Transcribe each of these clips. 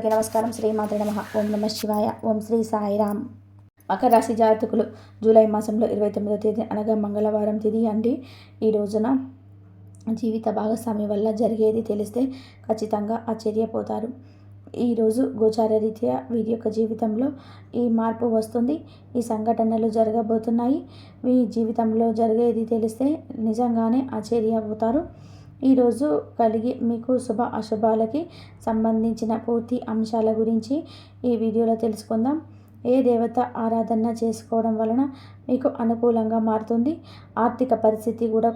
అందరికీ నమస్కారం. శ్రీ మాత నమ. ఓం నమ శివాయ. ఓం శ్రీ సాయిరామ్ మకర రాశి జాతకులు జూలై మాసంలో ఇరవై తొమ్మిదో తేదీ అనగా మంగళవారం తిది అండి. ఈ రోజున జీవిత భాగస్వామి వల్ల జరిగేది తెలిస్తే ఖచ్చితంగా ఆశ్చర్యపోతారు. ఈరోజు గోచార రీత్యా వీరి యొక్క జీవితంలో ఈ మార్పు వస్తుంది. ఈ సంఘటనలు జరగబోతున్నాయి. మీ జీవితంలో జరిగేది తెలిస్తే నిజంగానే ఆశ్చర్యపోతారు. ఈరోజు కలిగి మీకు శుభ అశుభాలకి సంబంధించిన పూర్తి అంశాల గురించి ఈ వీడియోలో తెలుసుకుందాం. ఏ దేవత ఆరాధన చేసుకోవడం వలన మీకు అనుకూలంగా మారుతుంది? ఆర్థిక పరిస్థితి కూడా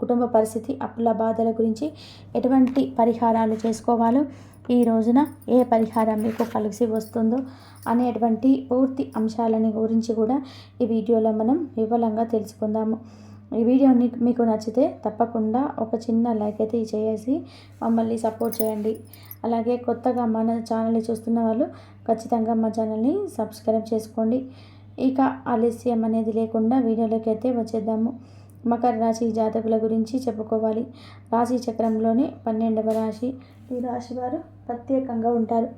కుటుంబ పరిస్థితి అప్పుల బాధల గురించి ఎటువంటి పరిహారాలు చేసుకోవాలో ఈ రోజున ఏ పరిహారం మీకు కలిసి వస్తుందో అనేటువంటి పూర్తి అంశాలని గురించి కూడా ఈ వీడియోలో మనం వివరంగా తెలుసుకుందాము. ఈ వీడియో మీకు నచ్చితే తప్పకుండా ఒక చిన్న లైక్ అయితే చేసి మమ్మల్ని సపోర్ట్ చేయండి. అలాగే కొత్తగా మన ఛానల్ని చూస్తున్న వాళ్ళు ఖచ్చితంగా మా ఛానల్ని సబ్స్క్రైబ్ చేసుకోండి. ఇక ఆలస్యం అనేది లేకుండా వీడియోలోకి అయితే వచ్చేద్దాము. మకర రాశి జాతకుల గురించి చెప్పుకోవాలి. రాశి చక్రంలోనే పన్నెండవ రాశి. ఈ రాశి వారు ప్రత్యేకంగా ఉంటారు.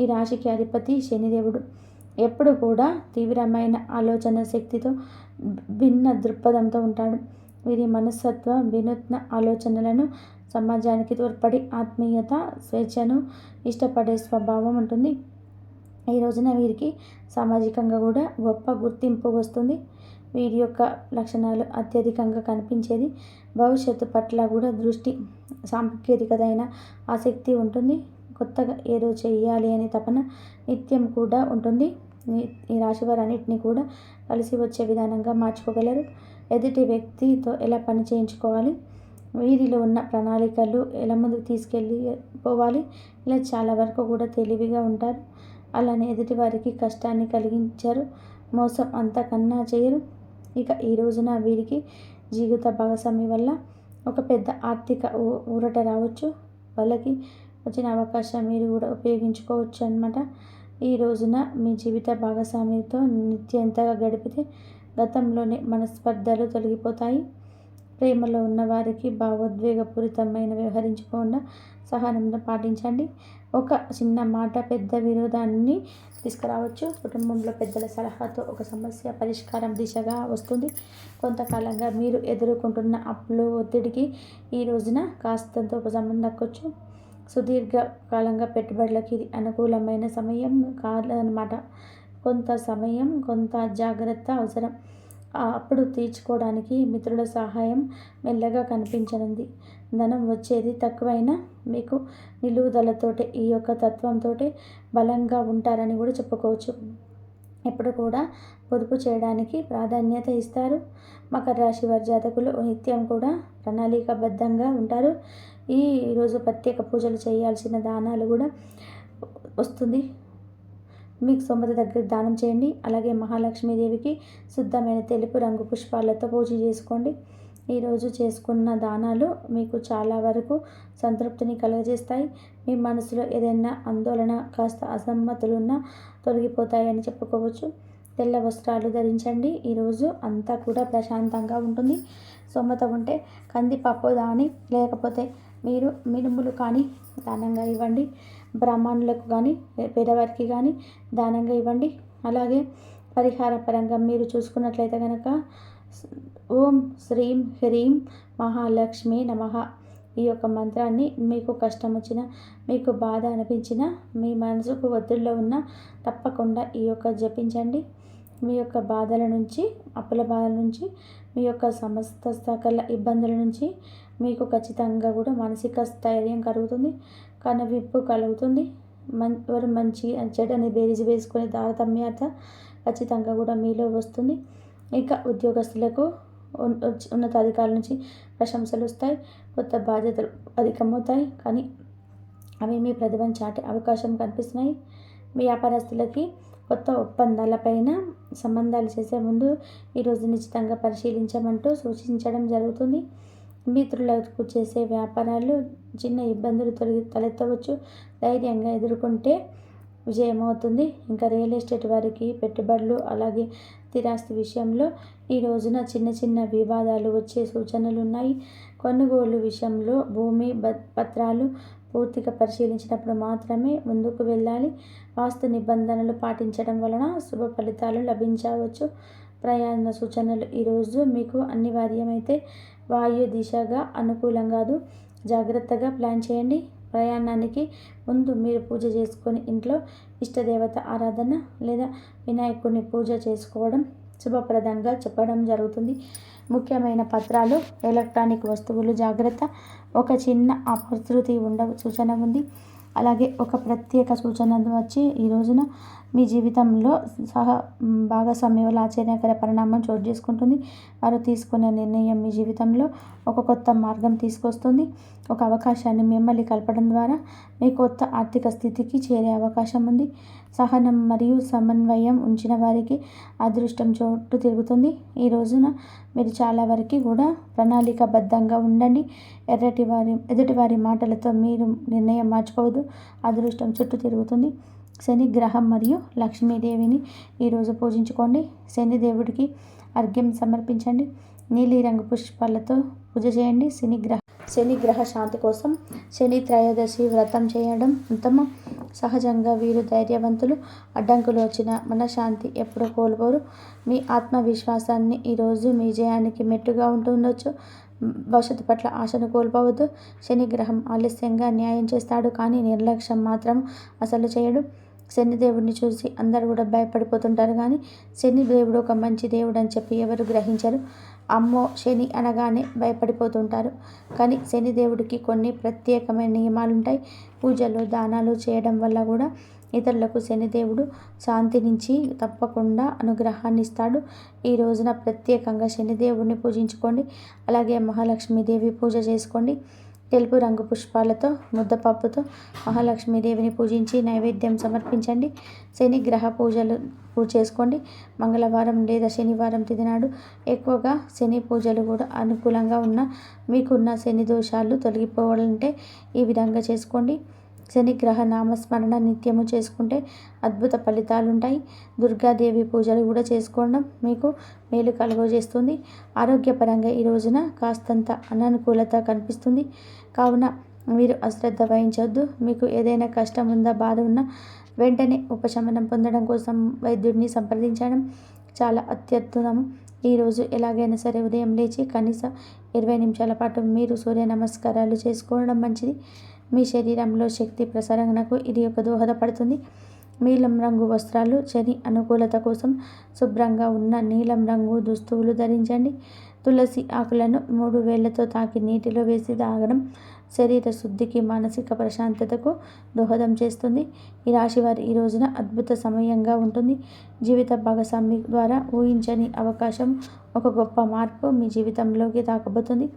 ఈ రాశికి అధిపతి శనిదేవుడు. ఎప్పుడు కూడా తీవ్రమైన ఆలోచన శక్తితో భిన్న దృక్పథంతో ఉంటాడు. వీరి మనస్తత్వ వినూత్న ఆలోచనలను సమాజానికి తోడ్పడి ఆత్మీయత స్వేచ్ఛను ఇష్టపడే స్వభావం ఉంటుంది. ఈ రోజున వీరికి సామాజికంగా కూడా గొప్ప గుర్తింపు వస్తుంది. వీరి యొక్క లక్షణాలు అత్యధికంగా కనిపించేది భవిష్యత్తు పట్ల కూడా దృష్టి సాంకేతికతైన ఆసక్తి ఉంటుంది. కొత్తగా ఏదో చేయాలి అనే తపన నిత్యం కూడా ఉంటుంది. ఈ రాశి వారన్నిటిని కూడా కలిసి వచ్చే విధానంగా మార్చుకోగలరు. ఎదుటి వ్యక్తితో ఎలా పని చేయించుకోవాలి వీరిలో ఉన్న ప్రణాళికలు ఎలా ముందుకు తీసుకెళ్ళి పోవాలి ఇలా చాలా వరకు కూడా తెలివిగా ఉంటారు. అలానే ఎదుటి వారికి కష్టాన్ని కలిగించారు మోసం అంతకన్నా చేయరు. ఇక ఈ రోజున వీరికి జీవిత భాగస్వామి వల్ల ఒక పెద్ద ఆర్థిక ఊరట రావచ్చు. వాళ్ళకి వచ్చిన అవకాశం మీరు కూడా ఉపయోగించుకోవచ్చు అనమాట ఈ రోజున మీ జీవిత భాగస్వామితో నిత్యంతగా గడిపితే గతంలోనే మనస్పర్ధలు తొలగిపోతాయి. ప్రేమలో ఉన్నవారికి భావోద్వేగపూరితమైన వ్యవహరించకుండా సహనంలో పాటించండి. ఒక చిన్న మాట పెద్ద విరోధాన్ని తీసుకురావచ్చు. కుటుంబంలో పెద్దల సలహాతో ఒక సమస్య పరిష్కారం దిశగా వస్తుంది. కొంతకాలంగా మీరు ఎదుర్కొంటున్న అప్పులు ఒత్తిడికి ఈ రోజున కాస్తంత ఉపశమనం దక్కొచ్చు. సుదీర్ఘకాలంగా పెట్టుబడులకి ఇది అనుకూలమైన సమయం కాదనమాట కొంత సమయం కొంత జాగ్రత్త అవసరం. అప్పుడు తీర్చుకోవడానికి మిత్రుల సహాయం మెల్లగా కనిపించనుంది. ధనం వచ్చేది తక్కువైనా మీకు నిలువుదలతోటే ఈ యొక్క తత్వంతో బలంగా ఉంటారని కూడా చెప్పుకోవచ్చు. ఎప్పుడు కూడా పొదుపు చేయడానికి ప్రాధాన్యత ఇస్తారు. మకర రాశి వారి జాతకులు నిత్యం కూడా ప్రణాళికాబద్ధంగా ఉంటారు. ఈ రోజు ప్రత్యేక పూజలు చేయాల్సిన దానాలు కూడా వస్తుంది. మీకు సొమ్మత దగ్గర దానం చేయండి. అలాగే మహాలక్ష్మీదేవికి శుద్ధమైన తెలుపు రంగు పుష్పాలతో పూజ చేసుకోండి. ఈరోజు చేసుకున్న దానాలు మీకు చాలా వరకు సంతృప్తిని కలుగజేస్తాయి. మీ మనసులో ఏదైనా ఆందోళన కాస్త అసమ్మతులున్నా తొలగిపోతాయని చెప్పుకోవచ్చు. తెల్ల వస్త్రాలు ధరించండి. ఈరోజు అంతా కూడా ప్రశాంతంగా ఉంటుంది. సొమ్మత ఉంటే కందిపప్పు దాని లేకపోతే మీరు మినుములు కానీ దానంగా ఇవ్వండి. బ్రాహ్మణులకు కానీ పేదవారికి కానీ దానంగా ఇవ్వండి. అలాగే పరిహార పరంగా మీరు చూసుకున్నట్లయితే కనుక ఓం శ్రీం హ్రీం మహాలక్ష్మి నమ. ఈ యొక్క మంత్రాన్ని మీకు కష్టం వచ్చిన మీకు బాధ అనిపించిన మీ మనసుకు ఒత్తిడిలో ఉన్న తప్పకుండా ఈ యొక్క జపించండి. మీ యొక్క బాధల నుంచి అప్పుల బాధల నుంచి మీ యొక్క సమస్త సకల ఇబ్బందుల నుంచి మీకు ఖచ్చితంగా కూడా మానసిక స్థైర్యం కలుగుతుంది. కనువిప్పు కలుగుతుంది. మం ఎవరు మంచి చెడని బేరీజు వేసుకునే తారతమ్యత ఖచ్చితంగా కూడా మీలో వస్తుంది. ఇంకా ఉద్యోగస్తులకు ఉన్నతాధికారుల నుంచి ప్రశంసలు వస్తాయి. కొత్త బాధ్యతలు అధికమవుతాయి. కానీ అవి మీ ప్రతిభను చాటే అవకాశం కనిపిస్తున్నాయి వ్యాపారస్తులకి కొత్త ఒప్పందాలపైన సంబంధాలు చేసే ముందు ఈరోజు నిశ్చితంగా పరిశీలించమంటూ సూచించడం జరుగుతుంది. మిత్రులకు చేసే వ్యాపారాలు చిన్న ఇబ్బందులు తొలగి తలెత్తవచ్చు. ధైర్యంగా ఎదుర్కొంటే విజయమవుతుంది. ఇంకా రియల్ ఎస్టేట్ వారికి పెట్టుబడులు అలాగే స్థిరాస్తి విషయంలో ఈ రోజున చిన్న చిన్న వివాదాలు వచ్చే సూచనలు ఉన్నాయి కొనుగోలు విషయంలో భూమి పత్రాలు పూర్తిగా పరిశీలించినప్పుడు మాత్రమే ముందుకు వెళ్ళాలి. వాస్తు నిబంధనలు పాటించడం వలన శుభ ఫలితాలు లభించవచ్చు. ప్రయాణ సూచనలు ఈరోజు మీకు అనివార్యమైతే వాయు దిశగా అనుకూలం కాదు. జాగ్రత్తగా ప్లాన్ చేయండి. ప్రయాణానికి ముందు మీరు పూజ చేసుకొని ఇంట్లో ఇష్టదేవత ఆరాధన లేదా వినాయకుడిని పూజ చేసుకోవడం శుభప్రదంగా చెప్పడం జరుగుతుంది. ముఖ్యమైన పత్రాలు ఎలక్ట్రానిక్ వస్తువులు జాగ్రత్త. ఒక చిన్న అపశృతి ఉండ సూచన ఉంది. అలాగే ఒక ప్రత్యేక సూచన వచ్చి ఈ రోజున మీ జీవితంలో సహ భాగస్వామ్యంలో ఆశ్చర్యకర పరిణామం చోటు చేసుకుంటుంది. వారు తీసుకునే నిర్ణయం మీ జీవితంలో ఒక కొత్త మార్గం తీసుకొస్తుంది. ఒక అవకాశాన్ని మిమ్మల్ని కలపడం ద్వారా మీ కొత్త ఆర్థిక స్థితికి చేరే అవకాశం ఉంది. సహనం మరియు సమన్వయం ఉంచిన వారికి అదృష్టం చోటు తిరుగుతుంది. ఈ రోజున మీరు చాలా వరకు కూడా ప్రణాళికబద్ధంగా ఉండండి. ఎర్రటి వారి ఎదుటి వారి మాటలతో మీరు నిర్ణయం మార్చుకోవద్దు. అదృష్టం చుట్టూ తిరుగుతుంది. శనిగ్రహం మరియు లక్ష్మీదేవిని ఈరోజు పూజించుకోండి. శని దేవుడికి అర్ఘ్యం సమర్పించండి. నీలిరంగు పుష్పాలతో పూజ చేయండి. శనిగ్రహ శనిగ్రహ శాంతి కోసం శని త్రయోదశి వ్రతం చేయడం ఉత్తమం. సహజంగా వీరు ధైర్యవంతులు అడ్డంకులు వచ్చిన మనశ్శాంతి ఎప్పుడూ కోల్పోరు. మీ ఆత్మవిశ్వాసాన్ని ఈరోజు మీ జయానికి మెట్టుగా ఉంటుండొచ్చు. భవిష్యత్తు పట్ల ఆశను కోల్పోవద్దు. శనిగ్రహం ఆలస్యంగా న్యాయం చేస్తాడు కానీ నిర్లక్ష్యం మాత్రం అసలు చేయడు. శనిదేవుడిని చూసి అందరూ కూడా భయపడిపోతుంటారు కానీ శని దేవుడు ఒక మంచి దేవుడు అని చెప్పి ఎవరు గ్రహించరు. అమ్మో శని అనగానే భయపడిపోతుంటారు. కానీ శనిదేవుడికి కొన్ని ప్రత్యేకమైన నియమాలు ఉంటాయి. పూజలు దానాలు చేయడం వల్ల కూడా ఇతరులకు శనిదేవుడు శాంతి నుంచి తప్పకుండా అనుగ్రహాన్ని ఇస్తాడు. ఈ రోజున ప్రత్యేకంగా శనిదేవుడిని పూజించుకోండి. అలాగే మహాలక్ష్మీదేవి పూజ చేసుకోండి. తెలుపు రంగు పుష్పాలతో ముద్దపప్పుతో మహాలక్ష్మీదేవిని పూజించి నైవేద్యం సమర్పించండి. శని గ్రహ పూజలు పూజ చేసుకోండి. మంగళవారం లేదా శనివారం తిదినాడు ఎక్కువగా శని పూజలు కూడా అనుకూలంగా ఉన్న మీకున్న శని దోషాలు తొలగిపోవాలంటే ఈ విధంగా చేసుకోండి. శనిగ్రహ నామస్మరణ నిత్యము చేసుకుంటే అద్భుత ఫలితాలు ఉంటాయి దుర్గాదేవి పూజలు కూడా చేసుకోవడం మీకు మేలు కలుగజేస్తుంది. ఆరోగ్యపరంగా ఈ రోజున కాస్తంత అననుకూలత కనిపిస్తుంది. కావున మీరు అశ్రద్ధ వహించవద్దు మీకు ఏదైనా కష్టం ఉందా బాధ ఉన్నా వెంటనే ఉపశమనం పొందడం కోసం వైద్యుడిని సంప్రదించడం చాలా అత్యద్భుతం ఈరోజు ఎలాగైనా సరే ఉదయం లేచి కనీసం ఇరవై నిమిషాల పాటు మీరు సూర్య నమస్కారాలు చేసుకోవడం మంచిది. మీ శరీరంలో శక్తి ప్రసరణకు ఇది ఒక దోహదపడుతుంది. నీలం రంగు వస్త్రాలు చని అనుకూలత కోసం శుభ్రంగా ఉన్న నీలం రంగు దుస్తువులు ధరించండి. తులసి ఆకులను మూడు వేళ్ళతో తాకి నీటిలో వేసి తాగడం శరీర శుద్ధికి మానసిక ప్రశాంతతకు దోహదం చేస్తుంది. ఈ రాశి వారి ఈ రోజున అద్భుత సమయంగా ఉంటుంది. జీవిత భాగస్వామి ద్వారా ఊహించని అవకాశం ఒక గొప్ప మార్పు మీ జీవితంలోకి తాకబోతుంది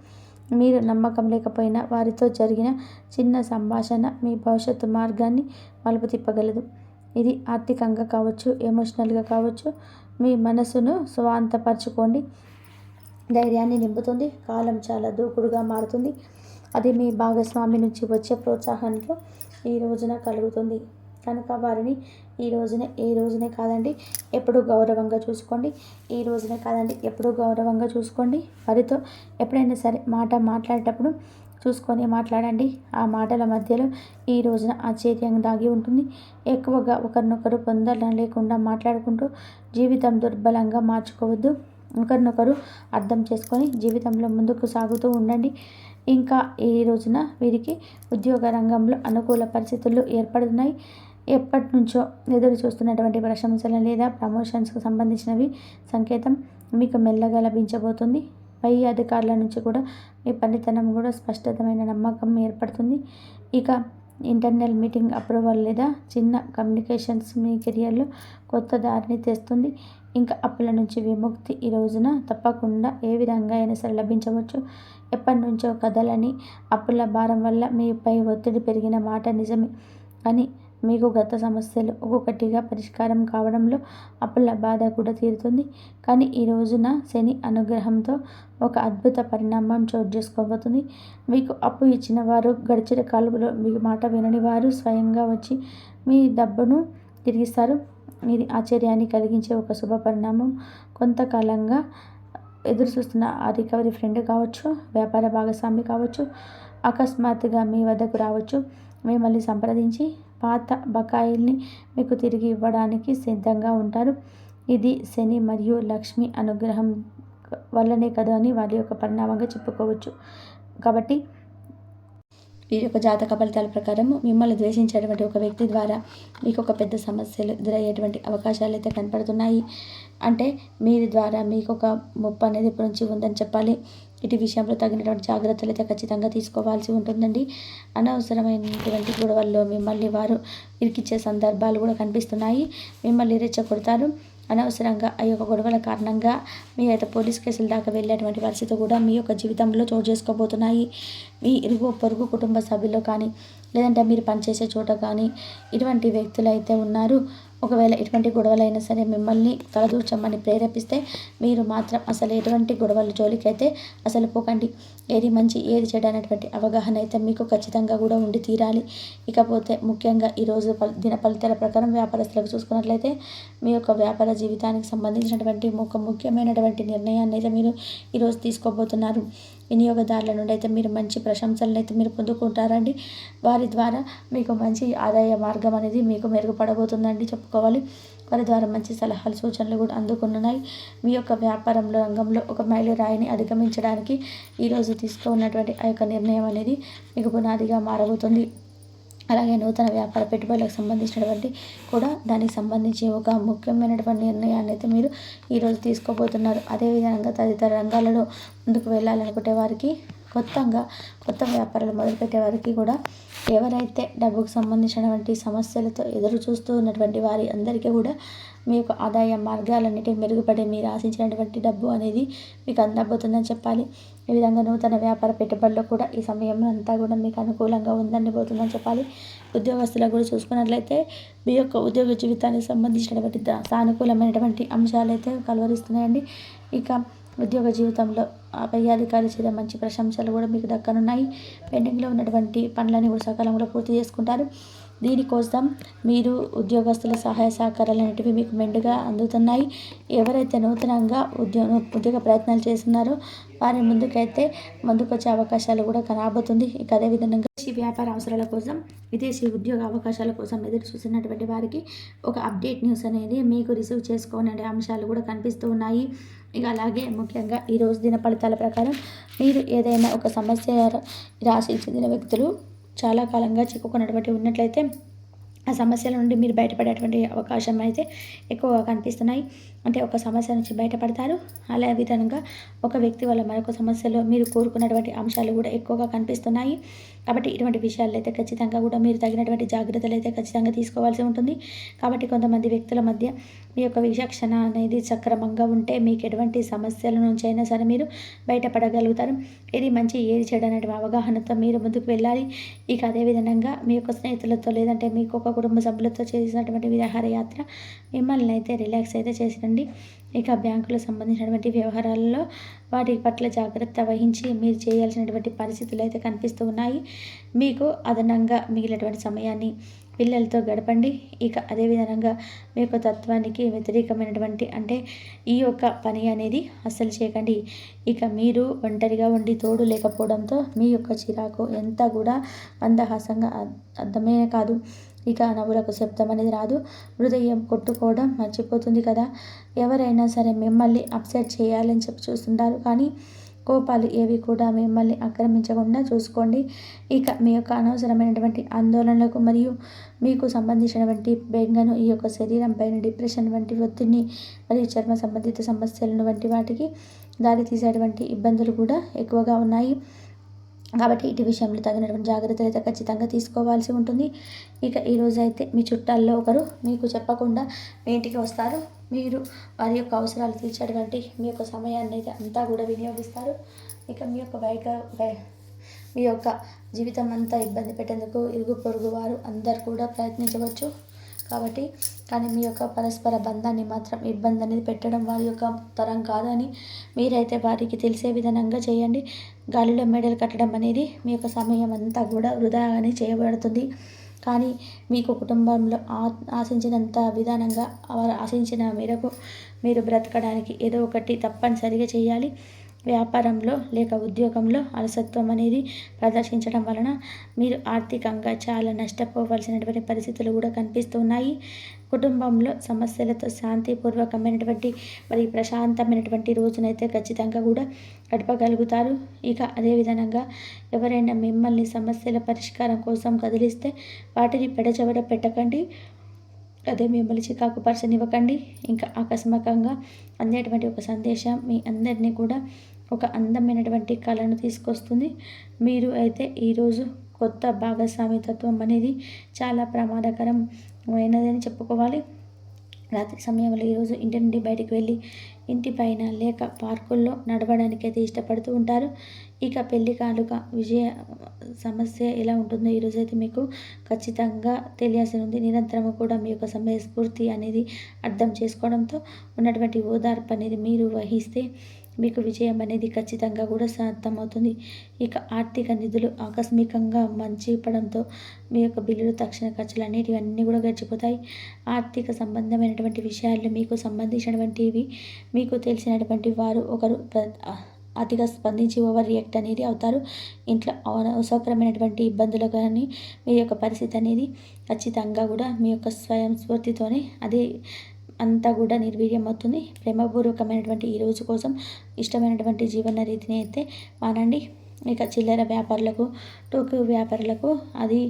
మీరు నమ్మకం లేకపోయినా వారితో జరిగిన చిన్న సంభాషణ మీ భవిష్యత్తు మార్గాన్ని మలుపు తిప్పగలదు. ఇది ఆర్థికంగా కావచ్చు ఎమోషనల్గా కావచ్చు. మీ మనసును స్వాంతపరచుకోండి. ధైర్యాన్ని నింపుతుంది. కాలం చాలా దూకుడుగా మారుతుంది. అది మీ భాగస్వామి నుంచి వచ్చే ప్రోత్సాహంతో ఈ రోజున కలుగుతుంది. కనుక వారిని ఈ రోజునే ఈ రోజునే కాదండి ఎప్పుడు గౌరవంగా చూసుకోండి. ఈ రోజునే కాదండి ఎప్పుడు గౌరవంగా చూసుకోండి. వారితో ఎప్పుడైనా సరే మాట మాట్లాడేటప్పుడు చూసుకొని మాట్లాడండి. ఆ మాటల మధ్యలో ఈ రోజున ఆశ్చర్యం దాగి ఉంటుంది. ఎక్కువగా ఒకరినొకరు పొందడం లేకుండా మాట్లాడుకుంటూ జీవితం దుర్బలంగా మార్చుకోవద్దు. ఒకరినొకరు అర్థం చేసుకొని జీవితంలో ముందుకు సాగుతూ ఉండండి. ఇంకా ఈ రోజున వీరికి ఉద్యోగ రంగంలో అనుకూల పరిస్థితులు ఏర్పడుతున్నాయి. ఎప్పటి నుంచో ఎదురు చూస్తున్నటువంటి ప్రశంసలు లేదా ప్రమోషన్స్కు సంబంధించినవి సంకేతం మీకు మెల్లగా లభించబోతుంది. పై అధికారుల నుంచి కూడా మీ పనితనం కూడా స్పష్టతమైన నమ్మకం ఏర్పడుతుంది. ఇక ఇంటర్నల్ మీటింగ్ అప్రూవల్ లేదా చిన్న కమ్యూనికేషన్స్ మీ కెరియర్లో కొత్త దారిని తెస్తుంది. ఇంకా అప్పుల నుంచి విముక్తి ఈ రోజున తప్పకుండా ఏ విధంగా అయినా సరే లభించవచ్చు. ఎప్పటి నుంచో కథలని అప్పుల భారం వల్ల మీపై ఒత్తిడి పెరిగిన మాట నిజమే అని మీకు గత సమస్యలు ఒక్కొక్కటిగా పరిష్కారం కావడంలో అప్పుల బాధ కూడా తీరుతుంది. కానీ ఈ రోజున శని అనుగ్రహంతో ఒక అద్భుత పరిణామం చోటు చేసుకోబోతుంది. మీకు అప్పు ఇచ్చిన వారు గడిచిన కాలువలో మీ మాట వినని వారు స్వయంగా వచ్చి మీ డబ్బును తిరిగిస్తారు. ఇది ఆశ్చర్యాన్ని కలిగించే ఒక శుభ పరిణామం. కొంతకాలంగా ఎదురు చూస్తున్న ఆ రికవరీ ఫ్రెండ్ కావచ్చు వ్యాపార భాగస్వామి కావచ్చు అకస్మాత్తుగా మీ వద్దకు రావచ్చు. మిమ్మల్ని సంప్రదించి పాత బకాయిల్ని మీకు తిరిగి ఇవ్వడానికి సిద్ధంగా ఉంటారు. ఇది శని మరియు లక్ష్మి అనుగ్రహం వల్లనే కదా అని వారి యొక్క పరిణామంగా చెప్పుకోవచ్చు. కాబట్టి వీరి యొక్క జాతక ఫలితాల ప్రకారం మిమ్మల్ని ద్వేషించేటువంటి ఒక వ్యక్తి ద్వారా మీకు ఒక పెద్ద సమస్యలు ఎదురయ్యేటువంటి అవకాశాలు అయితే కనపడుతున్నాయి. అంటే మీరు ద్వారా మీకు ఒక ముప్పు అనేది ఇప్పటి నుంచి ఉందని చెప్పాలి. ఇటు విషయంలో తగినటువంటి జాగ్రత్తలు అయితే ఖచ్చితంగా తీసుకోవాల్సి ఉంటుందండి. అనవసరమైనటువంటి గొడవల్లో మిమ్మల్ని వారు ఇరికిచ్చే సందర్భాలు కూడా కనిపిస్తున్నాయి. మిమ్మల్ని రెచ్చగొడతారు. అనవసరంగా ఆ యొక్క గొడవల కారణంగా మీ అయితే పోలీస్ కేసుల దాకా వెళ్ళేటువంటి పరిస్థితి కూడా మీ యొక్క జీవితంలో చోటు చేసుకోబోతున్నాయి. మీ ఇరుగు పొరుగు కుటుంబ సభ్యుల్లో కానీ లేదంటే మీరు పనిచేసే చోట కానీ ఇటువంటి వ్యక్తులు అయితే ఉన్నారు. ఒకవేళ ఎటువంటి గొడవలైనా సరే మిమ్మల్ని తలదూర్చమని ప్రేరేపిస్తే మీరు మాత్రం అసలు ఎటువంటి గొడవల జోలికైతే అసలు పోకండి. ఏది మంచి ఏది చెడు అనేటువంటి అవగాహన అయితే మీకు ఖచ్చితంగా కూడా ఉండి తీరాలి. ఇకపోతే ముఖ్యంగా ఈరోజు ఫల దిన ఫలితాల ప్రకారం వ్యాపారస్తులకు చూసుకున్నట్లయితే మీ యొక్క వ్యాపార జీవితానికి సంబంధించినటువంటి ఒక ముఖ్యమైనటువంటి నిర్ణయాన్ని అయితే మీరు ఈరోజు తీసుకోబోతున్నారు. వినియోగదారుల నుండి అయితే మీరు మంచి ప్రశంసలను అయితే మీరు పొందుకుంటారండి. వారి ద్వారా మీకు మంచి ఆదాయ మార్గం అనేది మీకు మెరుగుపడబోతుందండి చెప్పుకోవాలి. వారి ద్వారా మంచి సలహాలు సూచనలు కూడా అందుకున్నాయి మీ యొక్క వ్యాపారంలో రంగంలో ఒక మైలురాయిని అధిగమించడానికి ఈరోజు తీసుకున్నటువంటి ఆ యొక్క నిర్ణయం అనేది మీకు పునాదిగా మారబోతుంది. అలాగే నూతన వ్యాపార పెట్టుబడులకు సంబంధించినటువంటి కూడా దానికి సంబంధించి ఒక ముఖ్యమైనటువంటి నిర్ణయాన్ని అయితే మీరు ఈరోజు తీసుకోబోతున్నారు. అదేవిధంగా తదితర రంగాలలో ముందుకు వెళ్ళాలనుకునే వారికి కొత్తగా కొత్త వ్యాపారాలు మొదలుపెట్టే వారికి కూడా ఎవరైతే డబ్బుకు సంబంధించినటువంటి సమస్యలతో ఎదురు చూస్తూ ఉన్నటువంటి వారి అందరికీ కూడా మీ యొక్క ఆదాయ మార్గాలన్నిటి మెరుగుపడి మీరు ఆశించినటువంటి డబ్బు అనేది మీకు అందబోతుందని చెప్పాలి. ఈ విధంగా నూతన వ్యాపార పెట్టుబడిలో కూడా ఈ సమయంలో అంతా కూడా మీకు అనుకూలంగా ఉందని పోతుందని చెప్పాలి. ఉద్యోగస్తులకు కూడా చూసుకున్నట్లయితే మీ యొక్క ఉద్యోగ జీవితానికి సంబంధించినటువంటి సానుకూలమైనటువంటి అంశాలు అయితే కలవరిస్తున్నాయండి. ఇక ఉద్యోగ జీవితంలో పై అధికారి చేత మంచి ప్రశంసలు కూడా మీకు దక్కనున్నాయి. పెండింగ్లో ఉన్నటువంటి పనులని కూడా సకాలంలో పూర్తి చేసుకుంటారు. దీనికోసం మీరు ఉద్యోగస్తుల సహాయ సహకారాలు అనేటివి మీకు మెండుగా అందుతున్నాయి. ఎవరైతే నూతనంగా ఉద్యోగ ఉద్యోగ ప్రయత్నాలు చేస్తున్నారో వారి ముందుకైతే ముందుకొచ్చే అవకాశాలు కూడా కనబోతుంది ఇక అదేవిధంగా విదేశీ వ్యాపార అవసరాల కోసం విదేశీ ఉద్యోగ అవకాశాల కోసం ఎదురు చూసినటువంటి వారికి ఒక అప్డేట్ న్యూస్ అనేది మీకు రిసీవ్ చేసుకోనే అంశాలు కూడా కనిపిస్తూ ఉన్నాయి. ఇక అలాగే ముఖ్యంగా ఈరోజు దిన ఫలితాల ప్రకారం మీరు ఏదైనా ఒక సమస్య రాసి చెందిన వ్యక్తులు చాలా కాలంగా చిక్కుకున్నటువంటి ఉన్నట్లయితే ఆ సమస్యల నుండి మీరు బయటపడేటువంటి అవకాశం అయితే ఎక్కువగా కనిపిస్తున్నాయి. అంటే ఒక సమస్య నుంచి బయటపడతారు. అలా విధంగా ఒక వ్యక్తి వల్ల మరొక సమస్యలో మీరు కోరుకున్నటువంటి అంశాలు కూడా ఎక్కువగా కనిపిస్తున్నాయి. కాబట్టి ఇటువంటి విషయాల్లో అయితే ఖచ్చితంగా కూడా మీరు తగినటువంటి జాగ్రత్తలు అయితే ఖచ్చితంగా తీసుకోవాల్సి ఉంటుంది. కాబట్టి కొంతమంది వ్యక్తుల మధ్య మీ యొక్క విచక్షణ అనేది సక్రమంగా ఉంటే మీకు ఎటువంటి సమస్యల నుంచి అయినా సరే మీరు బయటపడగలుగుతారు. ఏది మంచి ఏది చెడు అనేటువంటి అవగాహనతో మీరు ముందుకు వెళ్ళాలి. ఇక అదేవిధంగా మీ యొక్క స్నేహితులతో లేదంటే మీకు ఒక కుటుంబ సభ్యులతో చేసినటువంటి విహారయాత్ర మిమ్మల్ని అయితే రిలాక్స్ అయితే చేసినండి ఇక బ్యాంకులకు సంబంధించినటువంటి వ్యవహారాలలో వాటి పట్ల జాగ్రత్త వహించి మీరు చేయాల్సినటువంటి పరిస్థితులు అయితే కనిపిస్తూ ఉన్నాయి. మీకు అదనంగా మిగిలినటువంటి సమయాన్ని పిల్లలతో గడపండి. ఇక అదేవిధంగా మీ యొక్క తత్వానికి వ్యతిరేకమైనటువంటి అంటే ఈ యొక్క పని అనేది అస్సలు చేయకండి. ఇక మీరు ఒంటరిగా ఉండి తోడు లేకపోవడంతో మీ యొక్క చిరాకు ఎంత కూడా మందహాసంగా అర్థమే కాదు. ఇక నవ్వులకు శబ్దం అనేది రాదు. హృదయం కొట్టుకోవడం మర్చిపోతుంది కదా. ఎవరైనా సరే మిమ్మల్ని అప్సెట్ చేయాలని చెప్పి చూస్తుంటారు. కానీ కోపాలు ఏవి కూడా మిమ్మల్ని ఆక్రమించకుండా చూసుకోండి. ఇక మీ యొక్క అనవసరమైనటువంటి ఆందోళనలకు మరియు మీకు సంబంధించినటువంటి బెంగను ఈ యొక్క శరీరం పైన డిప్రెషన్ వంటి ఒత్తిడిని మరియు చర్మ సంబంధిత సమస్యలను వంటి వాటికి దారి తీసేటువంటి ఇబ్బందులు కూడా ఎక్కువగా ఉన్నాయి. కాబట్టి ఇటు విషయంలో తగినటువంటి జాగ్రత్తలు అయితే ఖచ్చితంగా తీసుకోవాల్సి ఉంటుంది. ఇక ఈరోజు అయితే మీ చుట్టాల్లో ఒకరు మీకు చెప్పకుండా మీ ఇంటికి వస్తారు. మీరు వారి యొక్క అవసరాలు తీర్చేటువంటి మీ యొక్క సమయాన్ని అయితే అంతా కూడా వినియోగిస్తారు. ఇక మీ యొక్క వైక మీ యొక్క జీవితం అంతా ఇబ్బంది పెట్టేందుకు ఇరుగు పొరుగు వారు అందరు కూడా ప్రయత్నించవచ్చు. కాబట్టి కానీ మీ యొక్క పరస్పర బంధాన్ని మాత్రం ఇబ్బంది అనేది పెట్టడం వారి యొక్క తరం కాదని మీరైతే వారికి తెలిసే విధంగా చేయండి. గాలిలో మెడలు కట్టడం అనేది మీ యొక్క సమయం అంతా కూడా వృధాగానే చేయబడుతుంది. కానీ మీకు కుటుంబంలో ఆ ఆశించినంత విధానంగా వారు ఆశించిన మేరకు మీరు బ్రతకడానికి ఏదో ఒకటి తప్పనిసరిగా చేయాలి. వ్యాపారంలో లేక ఉద్యోగంలో అలసత్వం అనేది ప్రదర్శించడం వలన మీరు ఆర్థికంగా చాలా నష్టపోవలసినటువంటి పరిస్థితులు కూడా కనిపిస్తున్నాయి. కుటుంబంలో సమస్యలతో శాంతిపూర్వకమైనటువంటి మరి ప్రశాంతమైనటువంటి రోజునైతే ఖచ్చితంగా కూడా గడపగలుగుతారు. ఇక అదేవిధంగా ఎవరైనా మిమ్మల్ని సమస్యల పరిష్కారం కోసం కదిలిస్తే వాటిని పెడచవడ పెట్టకండి. అదే మిమ్మల్ని చికాకు పరచనివ్వకండి. ఇంకా ఆకస్మికంగా అందేటువంటి ఒక సందేశం మీ అందరినీ కూడా ఒక అందమైనటువంటి కళను తీసుకొస్తుంది. మీరు అయితే ఈరోజు కొత్త భాగస్వామితత్వం అనేది చాలా ప్రమాదకరమైనదని చెప్పుకోవాలి. రాత్రి సమయంలో ఈరోజు ఇంటి నుండి బయటకు వెళ్ళి ఇంటి పైన లేక పార్కుల్లో నడవడానికి అయితే ఇష్టపడుతూ ఉంటారు. ఇక పెళ్ళి కానుక విజయ సమస్య ఎలా ఉంటుందో ఈరోజు అయితే మీకు ఖచ్చితంగా తెలియాల్సి ఉంది నిరంతరము కూడా మీ యొక్క సమయ స్ఫూర్తి అనేది అర్థం చేసుకోవడంతో ఉన్నటువంటి ఓదార్పు అనేది మీరు వహిస్తే మీకు విజయం అనేది ఖచ్చితంగా కూడా సాధ్యమవుతుంది. ఇక ఆర్థిక నిధులు ఆకస్మికంగా మంచి పడంతో మీ యొక్క బిల్లులు తక్షణ ఖర్చులు అనేటివి అన్నీ కూడా గడిచిపోతాయి. ఆర్థిక సంబంధమైనటువంటి విషయాలు మీకు సంబంధించినటువంటివి మీకు తెలిసినటువంటి వారు ఒకరు అతిగా స్పందించి ఓవర్ రియాక్ట్ అనేది అవుతారు. ఇంట్లో అవసరమైనటువంటి ఇబ్బందులు కానీ మీ యొక్క పరిస్థితి అనేది ఖచ్చితంగా కూడా మీ యొక్క స్వయం స్ఫూర్తితోనే అది అంతా కూడా నిర్వీర్యం అవుతుంది. ప్రేమపూర్వకమైనటువంటి ఈ రోజు కోసం ఇష్టమైనటువంటి జీవన రీతిని అయితే మానండి. ఇక చిల్లర వ్యాపారులకు టోకు వ్యాపారులకు అది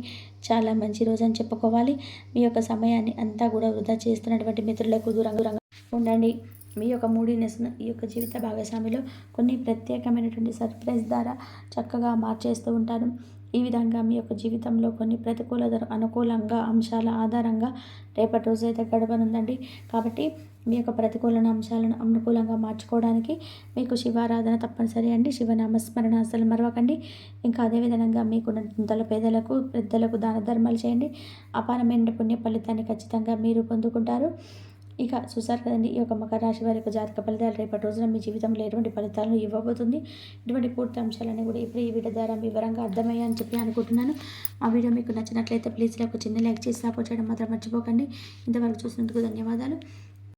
చాలా మంచి రోజు అని చెప్పుకోవాలి. మీ యొక్క సమయాన్ని అంతా కూడా వృధా చేస్తున్నటువంటి మిత్రులకు దూరంగా దూరంగా ఉండండి. మీ యొక్క మూడినెస్ను ఈ యొక్క జీవిత భాగస్వామిలో కొన్ని ప్రత్యేకమైనటువంటి సర్ప్రైజ్ ద్వారా చక్కగా మార్చేస్తూ ఉంటారు. ఈ విధంగా మీ యొక్క జీవితంలో కొన్ని ప్రతికూల అనుకూలంగా అంశాల ఆధారంగా రేపటి రోజు అయితే గడపనుందండి. కాబట్టి మీ యొక్క ప్రతికూల అంశాలను అనుకూలంగా మార్చుకోవడానికి మీకు శివారాధన తప్పనిసరి అండి. శివనామస్మరణ అసలు మరవకండి. ఇంకా అదేవిధంగా మీకు దళ పేదలకు పెద్దలకు దాన ధర్మాలు చేయండి. అపారమైన పుణ్య ఫలితాన్ని ఖచ్చితంగా మీరు పొందుకుంటారు. ఇక చూసారు కదండి ఈ యొక్క మకర రాశి వారి యొక్క జాతక ఫలితాలు రేపటి రోజున మీ జీవితంలో ఎటువంటి ఫలితాలను ఇవ్వబోతుంది? ఇటువంటి పూర్తి అంశాలన్నీ కూడా ఇప్పుడు ఈ వీడియో ద్వారా వివరంగా అర్థమయ్యాయని చెప్పి అనుకుంటున్నాను. ఆ వీడియో మీకు నచ్చినట్లయితే ప్లీజ్ ఒక చిన్న లైక్ చేసి సపోర్ట్ చేయడం మాత్రం మర్చిపోకండి. ఇంతవరకు చూసినందుకు ధన్యవాదాలు.